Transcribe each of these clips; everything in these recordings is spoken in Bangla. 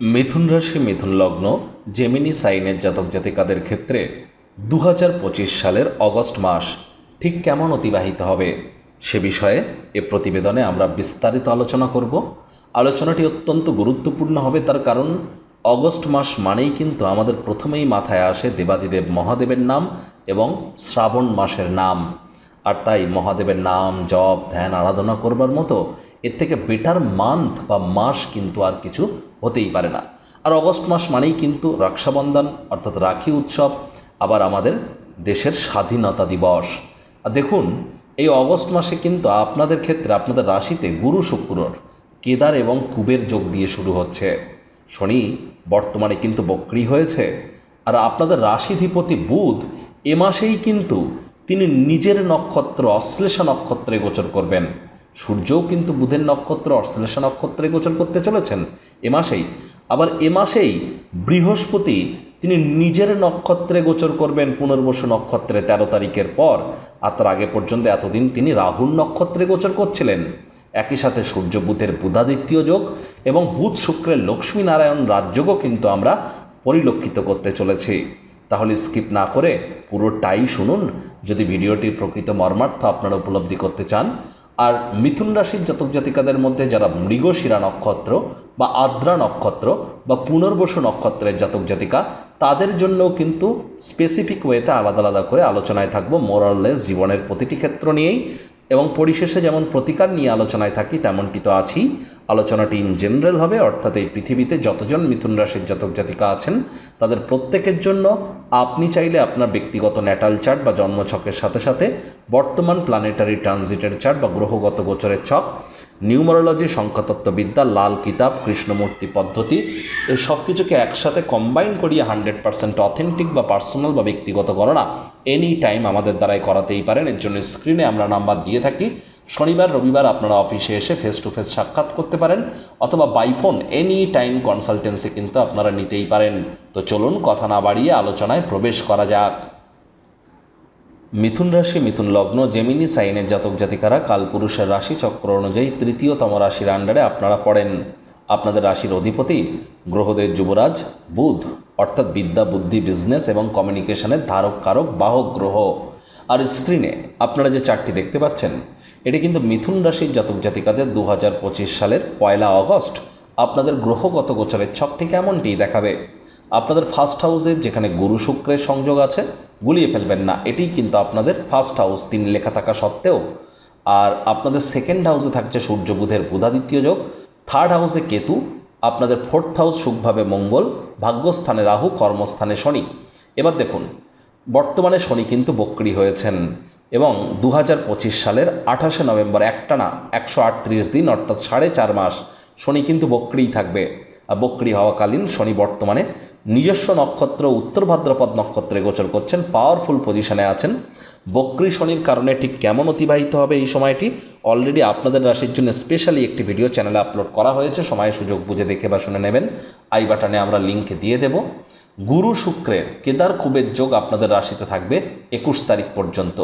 মিথুন রাশি, মিথুন লগ্ন জেমিনি সাইনের জাতক জাতিকাদের ক্ষেত্রে দু হাজার পঁচিশ সালের অগস্ট মাস ঠিক কেমন অতিবাহিত হবে? সে বিষয়ে এ প্রতিবেদনে আমরা বিস্তারিত আলোচনা করব। আলোচনাটি অত্যন্ত গুরুত্বপূর্ণ হবে তার কারণ অগস্ট মাস মানেই কিন্তু আমাদের প্রথমেই মাথায় আসে দেবাদিদেব মহাদেবের নাম এবং শ্রাবণ মাসের নাম। আর তাই মহাদেবের নাম, জপ, ধ্যান, আরাধনা করবার মতো এর থেকে বেটার মান্থ বা মাস কিন্তু আর কিছু হতেই পারে না। আর অগস্ট মাস মানেই কিন্তু রক্ষাবন্ধন, অর্থাৎ রাখি উৎসব, আবার আমাদের দেশের স্বাধীনতা দিবস। আর দেখুন, এই অগস্ট মাসে কিন্তু আপনাদের ক্ষেত্রে, আপনাদের রাশিতে গুরু শুক্রর, কেদার এবং কুবের যোগ দিয়ে শুরু হচ্ছে। শনি বর্তমানে কিন্তু বক্রি হয়েছে। আর আপনাদের রাশিধিপতি বুধ এ মাসেই কিন্তু তিনি নিজের নক্ষত্র, অশ্লেষা নক্ষত্রে গোচর করবেন। সূর্যও কিন্তু বুধের নক্ষত্র, অশ্লেষা নক্ষত্রে গোচর করতে চলেছেন এ মাসেই। আবার এ মাসেই বৃহস্পতি, তিনি নিজের নক্ষত্রে গোচর করবেন পুনর্বসু নক্ষত্রে তেরো তারিখের পর, আর তার আগে পর্যন্ত এতদিন তিনি রাহুর নক্ষত্রে গোচর করছিলেন। একই সাথে সূর্য বুধের বুধাদিত্য যোগ এবং বুধ শুক্রের লক্ষ্মী নারায়ণ রাজযোগও কিন্তু আমরা পরিলক্ষিত করতে চলেছি। তাহলে স্কিপ না করে পুরোটাই শুনুন। যদি ভিডিওটির প্রকৃত মর্মার্থ আপনারা উপলব্ধি করতে চান আর মিথুন রাশির জাতক জাতিকাদের মধ্যে যারা মৃগশিরা নক্ষত্র বা আদ্রা নক্ষত্র বা পুনর্বসু নক্ষত্রের জাতক জাতিকা, তাদের জন্য কিন্তু স্পেসিফিক ওয়েতে আলাদা আলাদা করে আলোচনায় থাকব মোরাললেস জীবনের প্রতিটি ক্ষেত্র নিয়েই এবং পরিশেষে যেমন প্রতিকার নিয়ে আলোচনায় থাকি তেমনটি তো আছেই আলোচনাটি ইন জেনারেল হবে, অর্থাৎ এই পৃথিবীতে যতজন মিথুন রাশির জাতক জাতিকা আছেন, তাদের প্রত্যেকের জন্য আপনি চাইলে আপনার ব্যক্তিগত ন্যাটাল চার্ট বা জন্মছকের সাথে সাথে বর্তমান প্ল্যানেটারি ট্রানজিটের চার্ট বা গ্রহগত গোচরের ছক, নিউমারোলজি, সংখ্যাতত্ত্ববিদ্যা, লাল কিতাব, কৃষ্ণমূর্তি পদ্ধতি, এই সব কিছুকে একসাথে কম্বাইন করিয়ে হান্ড্রেড পার্সেন্ট অথেন্টিক বা পার্সোনাল বা ব্যক্তিগত গণনা এনি টাইম আমাদের দ্বারাই করাতেই পারেন। এর জন্য স্ক্রিনে আমরা নাম্বার দিয়ে থাকি। শনিবার, রবিবার আপনারা অফিসে এসে ফেস টু ফেস সাক্ষাৎ করতে পারেন অথবা বাইফোন এনি টাইম কনসালটেন্সি কিন্তু আপনারা নিতেই পারেন। তো চলুন কথা না বাড়িয়ে আলোচনায় প্রবেশ করা যাক। মিথুন রাশি, মিথুন লগ্ন জেমিনি সাইনের জাতক জাতিকারা, কালপুরুষের রাশি চক্র অনুযায়ী তৃতীয়তম রাশির আন্ডারে আপনারা পড়েন। আপনাদের রাশির অধিপতি গ্রহদের যুবরাজ, বুধ, অর্থাৎ বিদ্যা, বুদ্ধি বিজনেস এবং কমিউনিকেশনের ধারক কারক বাহক গ্রহ। আর স্ক্রিনে আপনারা যে চারটি দেখতে পাচ্ছেন এটি কিন্তু মিথুন রাশির জাতক জাতিকাদের দু হাজার পঁচিশ সালের পয়লা অগস্ট। আপনাদের গ্রহগত গোচরের ছকটি কেমনটি দেখাবে? আপনাদের ফার্স্ট হাউসে যেখানে গুরু শুক্রের সংযোগ আছে, গুলিয়ে ফেলবেন না। এটি কিন্তু আপনাদের ফার্স্ট হাউস, তিন লেখা থাকা সত্ত্বেও। আর আপনাদের সেকেন্ড হাউসে থাকছে সূর্য বুধের বুধাদিত্য যোগ। থার্ড হাউসে কেতু, আপনাদের ফোর্থ হাউস সুখভাবে মঙ্গল, ভাগ্যস্থানে রাহু, কর্মস্থানে শনি। এবার দেখুন, বর্তমানে শনি কিন্তু বক্রি হয়েছেন। এবং দু হাজার পঁচিশ সালের আঠাশে নভেম্বর একটানা একশো আটত্রিশ দিন, অর্থাৎ সাড়ে চার মাস শনি কিন্তু বক্রিই থাকবে। আর বক্রি হওয়াকালীন শনি বর্তমানে নিজস্ব নক্ষত্র, উত্তর ভাদ্রপদ নক্ষত্রে গোচর করছেন পাওয়ারফুল পজিশনে আছেন। বক্রি শনির কারণে ঠিক কেমন অতিবাহিত হবে এই সময়টি? অলরেডি আপনাদের রাশির জন্য স্পেশালি একটি ভিডিও চ্যানেলে আপলোড করা হয়েছে, সময়, সুযোগ বুঝে দেখে বা শুনে নেবেন। আই বাটনে আমরা লিঙ্ক দিয়ে দেব। গুরু শুক্রের কেদার কুবের যোগ আপনাদের রাশিতে থাকবে একুশ তারিখ পর্যন্ত।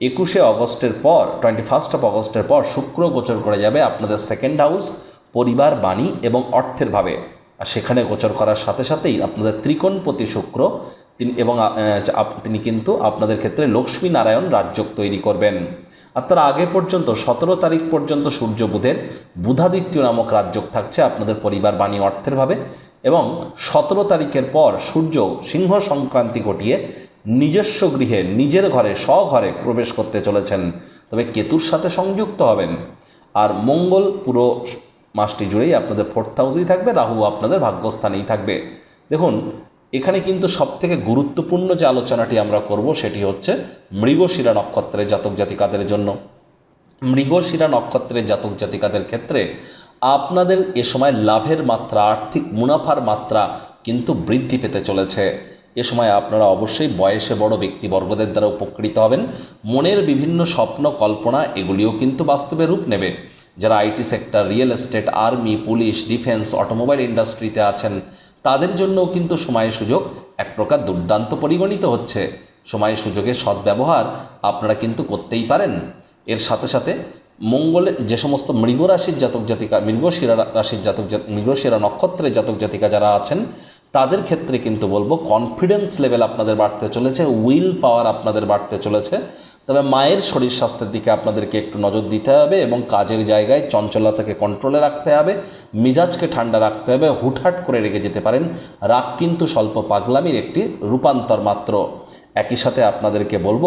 একুশে অগস্টের পর টোয়েন্টি ফার্স্ট অফ অগস্টের পর শুক্র গোচর করে যাবে আপনাদের সেকেন্ড হাউস পরিবার, বাণী এবং অর্থের ভাবে। আর সেখানে গোচর করার সাথে সাথেই আপনাদের ত্রিকোণপতি শুক্র, তিনি এবং তিনি কিন্তু আপনাদের ক্ষেত্রে লক্ষ্মী নারায়ণ রাজযোগ তৈরি করবেন। আর তার আগে পর্যন্ত, সতেরো তারিখ পর্যন্ত সূর্য বুধের বুধাদিত্য নামক রাজযোগ থাকছে আপনাদের পরিবার, বাণী, অর্থের ভাবে এবং সতেরো তারিখের পর সূর্য সিংহ সংক্রান্তি ঘটিয়ে নিজস্ব গৃহে, নিজের ঘরে, স্বঘরে প্রবেশ করতে চলেছেন। তবে কেতুর সাথে সংযুক্ত হবেন। আর মঙ্গল পুরো মাসটি জুড়েই আপনাদের ফোর্থ হাউসেই থাকবে, রাহু আপনাদের ভাগ্যস্থানেই থাকবে। দেখুন, এখানে কিন্তু সবথেকে গুরুত্বপূর্ণ যে আলোচনাটি আমরা করব সেটি হচ্ছে মৃগশিরা নক্ষত্রের জাতক জাতিকাদের জন্য। মৃগশিরা নক্ষত্রের জাতক জাতিকাদের ক্ষেত্রে আপনাদের এ সময় লাভের মাত্রা, আর্থিক মুনাফার মাত্রা কিন্তু বৃদ্ধি পেতে চলেছে। এ সময় আপনারা অবশ্যই বয়সে বড় ব্যক্তিবর্গদের দ্বারা উপকৃত হবেন। মনের বিভিন্ন স্বপ্ন, কল্পনা এগুলিও কিন্তু বাস্তবে রূপ নেবে। যারা IT sector, real estate, army, police, defence, automobile ইন্ডাস্ট্রিতে আছেন, তাদের জন্যও কিন্তু সময় সুযোগ এক প্রকার দুর্দান্ত পরিগণিত হচ্ছে। সময় সুযোগের সদ্ব্যবহার আপনারা কিন্তু করতেই পারেন। এর সাথে সাথে মঙ্গলে যে সমস্ত মৃগরাশির জাতক জাতিকা, মৃগশিরা রাশির জাতক জাত, মৃগশিরা নক্ষত্রের জাতক জাতিকা যারা আছেন তাদের ক্ষেত্রে কিন্তু বলব কনফিডেন্স লেভেল আপনাদের বাড়তে চলেছে উইল পাওয়ার আপনাদের বাড়তে চলেছে। তবে মায়ের শরীর স্বাস্থ্যের দিকে আপনাদেরকে একটু নজর দিতে হবে এবং কাজের জায়গায় চঞ্চলতাকে কন্ট্রোলে রাখতে হবে, মিজাজকে ঠান্ডা রাখতে হবে, হুটহাট করে রেগে যেতে পারেন। রাগ কিন্তু স্বল্প পাগলামির একটি রূপান্তর মাত্র। একই সাথে আপনাদেরকে বলব,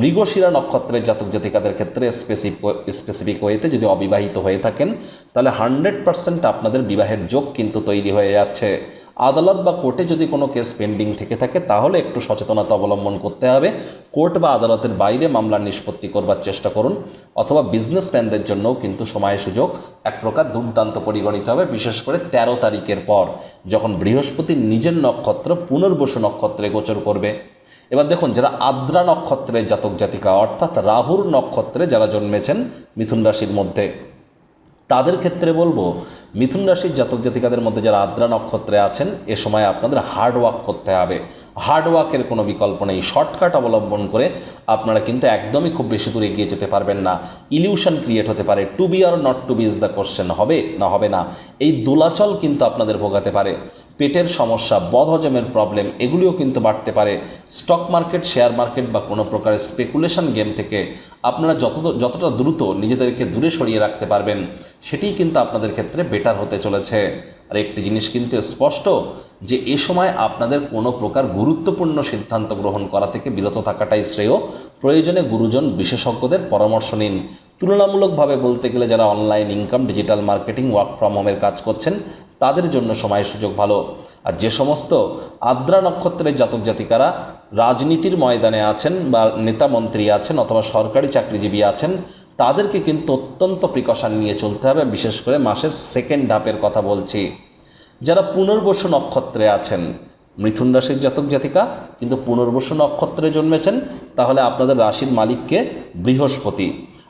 মৃগশিরা নক্ষত্রের জাতক জাতিকাদের ক্ষেত্রে স্পেসিফিক স্পেসিফিক ওয়েতে যদি অবিবাহিত হয়ে থাকেন, তাহলে হান্ড্রেড পার্সেন্ট আপনাদের বিবাহের যোগ কিন্তু তৈরি হয়ে যাচ্ছে। আদালত বা কোর্টে যদি কোনো কেস পেন্ডিং থেকে থাকে, তাহলে একটু সচেতনতা অবলম্বন করতে হবে। কোর্ট বা আদালতের বাইরে মামলার নিষ্পত্তি করবার চেষ্টা করুন, অথবা বিজনেসম্যানদের জন্যও কিন্তু সময় সুযোগ। এক প্রকার দুর্দান্ত পরিগণিত হবে, বিশেষ করে ১৩ তারিখের পর, যখন বৃহস্পতি নিজের নক্ষত্র পুনর্বসু নক্ষত্রে গোচর করবে। এবার দেখুন, যারা আদ্রা নক্ষত্রের জাতক জাতিকা, অর্থাৎ রাহুর নক্ষত্রে যারা জন্মেছেন, মিথুন রাশির মধ্যে তাদের ক্ষেত্রে বলব, মিথুন রাশির জাতক জাতিকাদের মধ্যে যারা আদ্রা নক্ষত্রে আছেন, এ সময় আপনাদের হার্ড ওয়ার্ক করতে হবে। হার্ড ওয়ার্কের কোনো বিকল্প নেই। শর্টকাট অবলম্বন করে আপনারা কিন্তু একদমই খুব বেশি দূর এগিয়ে যেতে পারবেন না। ইলিউশন ক্রিয়েট হতে পারে। To be or not to be is the question হবে না হবে না। এই দোলাচল কিন্তু আপনাদের ভোগাতে পারে। পেটের সমস্যা, বদহজমের প্রবলেম এগুলিও কিন্তু বাড়তে পারে। স্টক মার্কেট শেয়ার মার্কেট বা কোনো প্রকারের স্পেকুলেশন গেম থেকে আপনারা যত যতটা দ্রুত নিজেদেরকে দূরে সরিয়ে রাখতে পারবেন, সেটিই কিন্তু আপনাদের ক্ষেত্রে বেটার হতে চলেছে। আর একটি জিনিস কিন্তু স্পষ্ট, যে এ সময় আপনাদের কোনো প্রকার গুরুত্বপূর্ণ সিদ্ধান্ত গ্রহণ করা থেকে বিরত থাকাটাই শ্রেয়। প্রয়োজনে গুরুজন, বিশেষজ্ঞদের পরামর্শ নিন। তুলনামূলকভাবে বলতে গেলে যারা online income digital marketing work from হোমের কাজ করছেন তাদের জন্য সময় সুযোগ ভালো। আর যে সমস্ত আদ্রা নক্ষত্রের জাতক জাতিকারা রাজনীতির ময়দানে আছেন বা নেতা মন্ত্রী আছেন অথবা সরকারি চাকরিজীবী আছেন, তাদেরকে কিন্তু অত্যন্ত প্রিকশন নিয়ে চলতে হবে, বিশেষ করে মাসের সেকেন্ড হাফের কথা বলছি। যারা পুনর্বসু নক্ষত্রে আছেন, মিথুন রাশির জাতক জাতিকা কিন্তু পুনর্বসু নক্ষত্রে জন্মেছেন, তাহলে আপনাদের রাশির মালিককে বৃহস্পতি।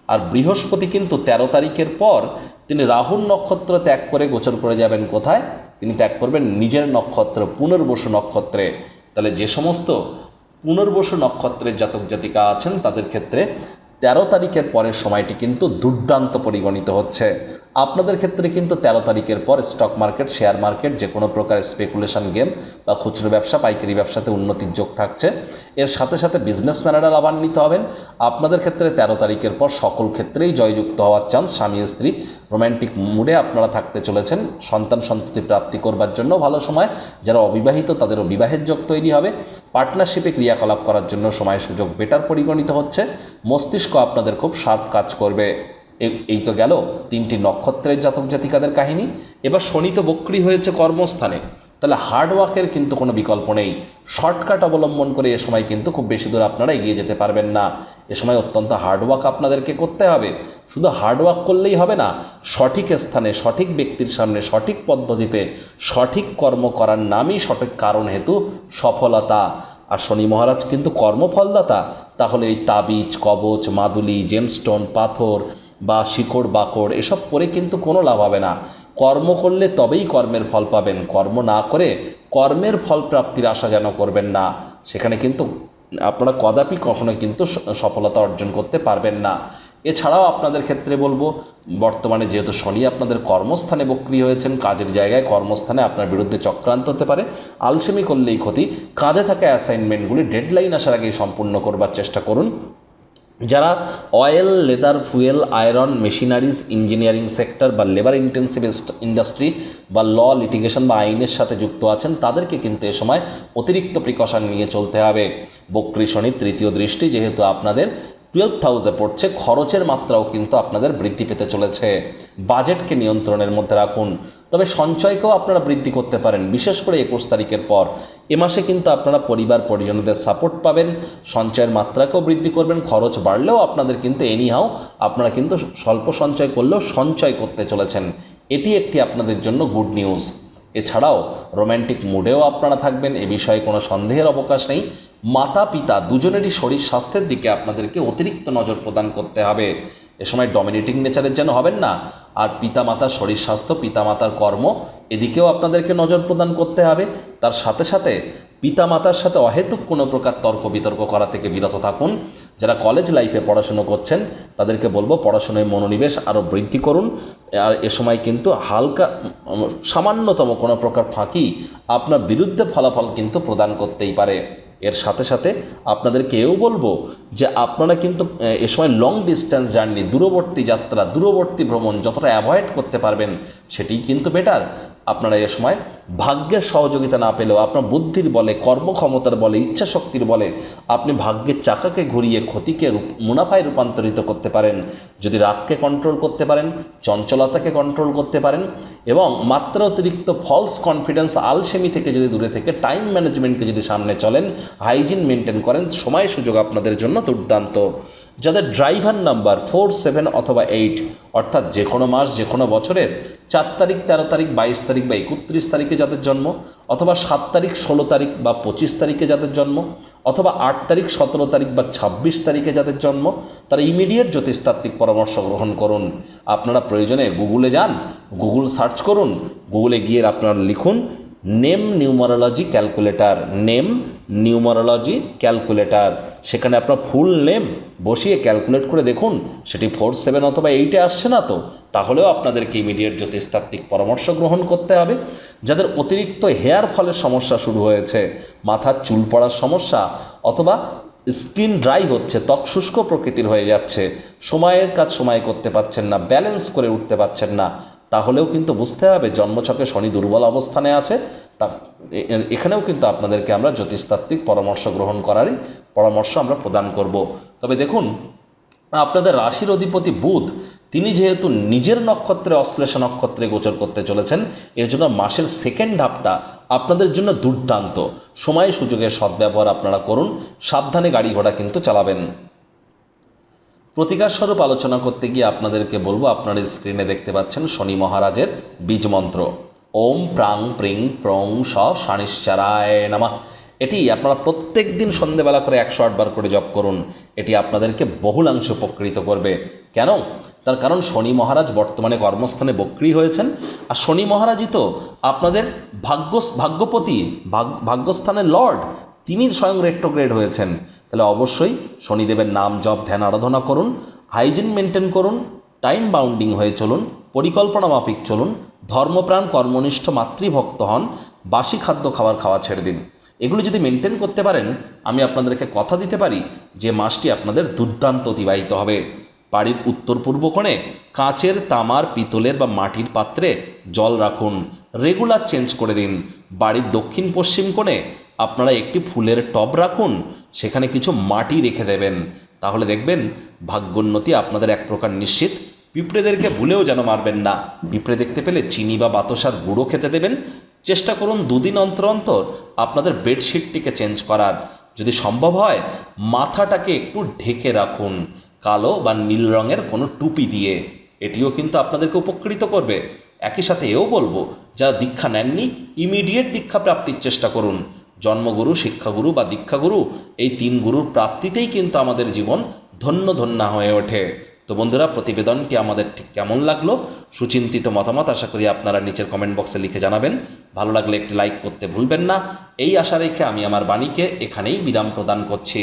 আর বৃহস্পতি কিন্তু ১৩ তারিখের পর তিনি রাহুল নক্ষত্র ত্যাগ করে গোচর করে যাবেন কোথায়? তিনি ত্যাগ করবেন নিজের নক্ষত্র, পুনর্বসু নক্ষত্রে। তাহলে যে সমস্ত পুনর্বসু নক্ষত্রের জাতক জাতিকা আছেন, তাদের ক্ষেত্রে তেরো তারিখের পরের সময়টি কিন্তু দুর্দান্ত পরিগণিত হচ্ছে। আপনাদের ক্ষেত্রে কিন্তু তেরো তারিখের পর স্টক মার্কেট শেয়ার মার্কেট যে কোনো প্রকার স্পেকুলেশন গেম বা খুচরো ব্যবসা, পাইকারি ব্যবসাতে উন্নতির যোগ থাকছে। এর সাথে সাথে বিজনেসম্যানেরা লাভান্বিত হবেন। আপনাদের ক্ষেত্রে তেরো তারিখের পর সকল ক্ষেত্রেই জয়যুক্ত হওয়ার চান্স স্বামী, স্ত্রী রোম্যান্টিক মুডে আপনারা থাকতে চলেছেন। সন্তান সন্ততি প্রাপ্তি করবার জন্য ভালো সময়। যারা অবিবাহিত, তাদেরও বিবাহের যোগ তৈরি হবে। পার্টনারশিপে ক্রিয়াকলাপ করার জন্য সময় সুযোগ বেটার পরিগণিত হচ্ছে। মস্তিষ্ক আপনাদের খুব স্বাদ কাজ করবে। এই তো গেল তিনটি নক্ষত্রের জাতক জাতিকাদের কাহিনী। এবার শনি তো বক্রি হয়েছে কর্মস্থানে। তাহলে হার্ডওয়ার্কের কিন্তু কোনো বিকল্প নেই। শর্টকাট অবলম্বন করে এ সময় কিন্তু খুব বেশি দূর আপনারা এগিয়ে যেতে পারবেন না। এ সময় অত্যন্ত হার্ডওয়ার্ক আপনাদেরকে করতে হবে। শুধু হার্ডওয়ার্ক করলেই হবে না, সঠিক স্থানে, সঠিক ব্যক্তির সামনে, সঠিক পদ্ধতিতে সঠিক কর্ম করার নামই সঠিক কারণ হেতু সফলতা। আর শনি মহারাজ কিন্তু কর্মফলদাতা। তাহলে এই তাবিজ, কবচ, মাদুলি জেমস্টোন পাথর বা শিকড়, বাকড় এসব পরে কিন্তু কোনো লাভ হবে না। কর্ম করলে তবেই কর্মের ফল পাবেন। কর্ম না করে কর্মের ফল প্রাপ্তির আশা যেন করবেন না। সেখানে কিন্তু আপনারা কদাপি কখনো কিন্তু সফলতা অর্জন করতে পারবেন না। এছাড়াও আপনাদের ক্ষেত্রে বলব, বর্তমানে যেহেতু শনি আপনাদের কর্মস্থানে বক্রি হয়েছেন, কাজের জায়গায় কর্মস্থানে আপনার বিরুদ্ধে চক্রান্ত হতে পারে, আলসেমি করলেই ক্ষতি, কাঁধে থাকা অ্যাসাইনমেন্টগুলি ডেডলাইন আসার আগেই সম্পূর্ণ করবার চেষ্টা করুন। যারা oil, leather, fuel, iron, machineries, engineering sector বা লেবার ইন্টেন্সিভ ইন্ডাস্ট্রি বা ল, লিটিগেশন বা আইনের সাথে যুক্ত আছেন, তাদেরকে কিন্তু এ সময় অতিরিক্ত প্রিকশন নিয়ে চলতে হবে। বক্রী শনির তৃতীয় দৃষ্টি যেহেতু আপনাদের টুয়েলভ হাউসে পড়ছে, খরচের মাত্রাও কিন্তু আপনাদের বৃদ্ধি পেতে চলেছে। বাজেটকে নিয়ন্ত্রণের মধ্যে রাখুন। তবে সঞ্চয়কেও আপনারা বৃদ্ধি করতে পারেন, বিশেষ করে একুশ তারিখের পর। এ মাসে কিন্তু আপনারা পরিবার পরিজনদের সাপোর্ট পাবেন, সঞ্চয়ের মাত্রাকেও বৃদ্ধি করবেন, খরচ বাড়লেও আপনাদের কিন্তু এনিহাও আপনারা কিন্তু স্বল্প সঞ্চয় করলেও সঞ্চয় করতে চলেছেন। এটি একটি আপনাদের জন্য গুড নিউজ এছাড়াও রোম্যান্টিক মুডেও আপনারা থাকবেন, এ বিষয়ে কোনো সন্দেহের অবকাশ নেই। মাতা পিতা দুজনেরই শরীর স্বাস্থ্যের দিকে আপনাদেরকে অতিরিক্ত নজর প্রদান করতে হবে। এ সময় ডমিনেটিং নেচারের যেন হবেন না, আর পিতা মাতার শরীর স্বাস্থ্য, পিতামাতার কর্ম, এদিকেও আপনাদেরকে নজর প্রদান করতে হবে। তার সাথে সাথে পিতামাতার সাথে অহেতুক কোনো প্রকার তর্ক বিতর্ক করা থেকে বিরত থাকুন। যারা কলেজ লাইফে পড়াশুনো করছেন, তাদেরকে বলব পড়াশোনায় মনোনিবেশ আরও বৃদ্ধি করুন। আর এ সময় কিন্তু হালকা সামান্যতম কোনো প্রকার ফাঁকি আপনার বিরুদ্ধে ফলাফল কিন্তু প্রদান করতেই পারে। এর সাথে সাথে আপনাদেরকে এও বলব যে আপনারা কিন্তু, এ সময় লং ডিস্টেন্স জার্নি দূরবর্তী যাত্রা, দূরবর্তী ভ্রমণ যতটা অ্যাভয়েড করতে পারবেন, সেটিই কিন্তু বেটার আপনারা এ সময় ভাগ্যের সহযোগিতা না পেলেও, আপনার বুদ্ধির বলে, কর্মক্ষমতার বলে ইচ্ছা শক্তির বলে, আপনি ভাগ্যের চাকাকে ঘুরিয়ে ক্ষতিকে মুনাফায় রূপান্তরিত করতে পারেন। যদি রাগকে কন্ট্রোল করতে পারেন, চঞ্চলতাকে কন্ট্রোল করতে পারেন এবং মাত্রা অতিরিক্ত ফলস কনফিডেন্স আলসেমি থেকে যদি দূরে থেকে টাইম ম্যানেজমেন্টকে যদি সামনে চলেন হাইজিন মেনটেন করেন, সময় সুযোগ আপনাদের জন্য দুর্দান্ত। যাদের ড্রাইভার নাম্বার ফোর সেভেন অথবা এইট অর্থাৎ যে কোনো মাস, যে কোনো বছরের চার তারিখ, তেরো তারিখ, বাইশ তারিখ বা একত্রিশ তারিখে যাদের জন্ম, অথবা সাত তারিখ, ষোলো তারিখ বা পঁচিশ তারিখে যাদের জন্ম, অথবা আট তারিখ, সতেরো তারিখ বা ছাব্বিশ তারিখে যাদের জন্ম, তারা ইমিডিয়েট জ্যোতিষতাত্ত্বিক পরামর্শ গ্রহণ করুন। আপনারা প্রয়োজনে গুগলে যান গুগল সার্চ করুন গুগলে গিয়ে আপনারা লিখুন name numerology calculator, name numerology calculator. সেখানে আপনার ফুল নেম বসিয়ে ক্যালকুলেট করে দেখুন, সেটি ফোর সেভেন অথবা এইটে আসছে না তো? তাহলেও আপনাদেরকে ইমিডিয়েট জ্যোতিষতাত্ত্বিক পরামর্শ গ্রহণ করতে হবে। যাদের অতিরিক্ত হেয়ার ফলের সমস্যা শুরু হয়েছে মাথার চুল পড়ার সমস্যা অথবা স্কিন ড্রাই হচ্ছে, ত্বক শুষ্ক প্রকৃতির হয়ে যাচ্ছে, সময়ের কাজ সময় করতে পারছেন না, ব্যালেন্স করে উঠতে পারছেন না তাহলেও কিন্তু বুঝতে হবে জন্মছকে শনি দুর্বল অবস্থানে আছে, তা এখানেও কিন্তু আপনাদেরকে আমরা জ্যোতিষতাত্ত্বিক পরামর্শ গ্রহণ করারই পরামর্শ আমরা প্রদান করব। তবে দেখুন, আপনাদের রাশির অধিপতি বুধ, তিনি যেহেতু নিজের নক্ষত্রে অশ্লেষা নক্ষত্রে গোচর করতে চলেছেন, এর জন্য মাসের সেকেন্ড হাফটা আপনাদের জন্য দুর্দান্ত। সময় সুযোগের সদ্ব্যবহার আপনারা করুন, সাবধানে গাড়ি ঘোড়া কিন্তু চালাবেন। প্রতিকার স্বরূপ আলোচনা করতে গিয়ে আপনাদেরকে বলব, আপনার স্ক্রিনে দেখতে পাচ্ছেন শনি মহারাজের বীজ মন্ত্র ওম প্রাং প্রিং প্রং স সানিশ্চারায় নামা। এটি আপনারা প্রত্যেক দিন সন্ধেবেলা করে একশো আটবার করে জপ করুন। এটি আপনাদেরকে বহুলাংশে উপকৃত করবে। কেন? তার কারণ শনি মহারাজ বর্তমানে কর্মস্থানে বক্রি হয়েছেন। আর শনি মহারাজই তো আপনাদের ভাগ্য ভাগ্যপতি ভাগ্যস্থানের লর্ড। তিনি স্বয়ং রেট্রোগ্রেড হয়েছেন। তাহলে অবশ্যই শনিদেবের নাম জপ, ধ্যান, আরাধনা করুন হাইজিন মেনটেন করুন টাইম বাউন্ডিং হয়ে চলুন, পরিকল্পনা মাফিক চলুন, ধর্মপ্রাণ, কর্মনিষ্ঠ, মাতৃভক্ত হন, বাসি খাদ্য খাবার খাওয়া ছেড়ে দিন। এগুলো যদি মেনটেন করতে পারেন, আমি আপনাদেরকে কথা দিতে পারি যে মাসটি আপনাদের দুর্দান্ত অতিবাহিত হবে। বাড়ির উত্তর পূর্ব কোণে কাঁচের, তামার, পিতলের বা মাটির পাত্রে জল রাখুন। রেগুলার চেঞ্জ করে দিন। বাড়ির দক্ষিণ পশ্চিম কোণে আপনারা একটি ফুলের টব রাখুন। সেখানে কিছু মাটি রেখে দেবেন। তাহলে দেখবেন ভাগ্যোন্নতি আপনাদের এক প্রকার নিশ্চিত। পিঁপড়েদেরকে ভুলেও যেন মারবেন না। পিঁপড়ে দেখতে পেলে চিনি বা বাতাসার গুঁড়ো খেতে দেবেন। চেষ্টা করুন দুদিন অন্তর অন্তর আপনাদের বেডশিটটিকে চেঞ্জ করার। যদি সম্ভব হয়, মাথাটাকে একটু ঢেকে রাখুন। কালো বা নীল রঙের কোনো টুপি দিয়ে। এটিও কিন্তু আপনাদেরকে উপকৃত করবে। একই সাথে এও বলব, যারা দীক্ষা নেননি ইমিডিয়েট দীক্ষা প্রাপ্তির চেষ্টা করুন। জন্মগুরু, শিক্ষাগুরু বা দীক্ষাগুরু, এই তিন গুরুর প্রাপ্তিতেই কিন্তু আমাদের জীবন ধন্য ধন্যা হয়ে ওঠে। তো বন্ধুরা, প্রতিবেদনটি আমাদের ঠিক কেমন লাগল? সুচিন্তিত মতামত আশা করি আপনারা নিচের কমেন্ট বক্সে লিখে জানাবেন। ভালো লাগলে একটি লাইক করতে ভুলবেন না। এই আশা রেখে আমি আমার বাণীকে এখানেই বিরাম প্রদান করছি।